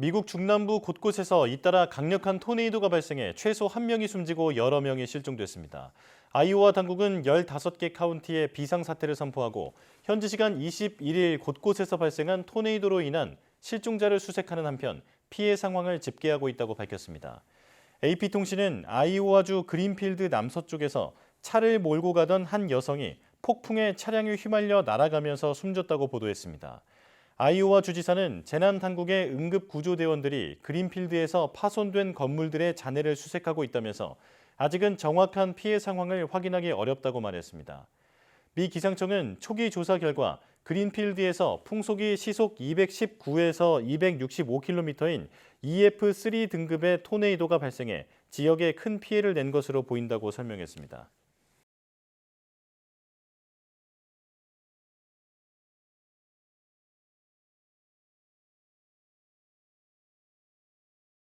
미국 중남부 곳곳에서 잇따라 강력한 토네이도가 발생해 최소 한명이 숨지고 여러 명이 실종됐습니다. 아이오와 당국은 15개 카운티에 비상사태를 선포하고 현지 시간 21일 곳곳에서 발생한 토네이도로 인한 실종자를 수색하는 한편 피해 상황을 집계하고 있다고 밝혔습니다. AP통신은 아이오와주 그린필드 남서쪽에서 차를 몰고 가던 한 여성이 폭풍에 차량에 휘말려 날아가면서 숨졌다고 보도했습니다. 아이오와 주지사는 재난 당국의 응급 구조대원들이 그린필드에서 파손된 건물들의 잔해를 수색하고 있다면서 아직은 정확한 피해 상황을 확인하기 어렵다고 말했습니다. 미 기상청은 초기 조사 결과 그린필드에서 풍속이 시속 219에서 265km인 EF3 등급의 토네이도가 발생해 지역에 큰 피해를 낸 것으로 보인다고 설명했습니다.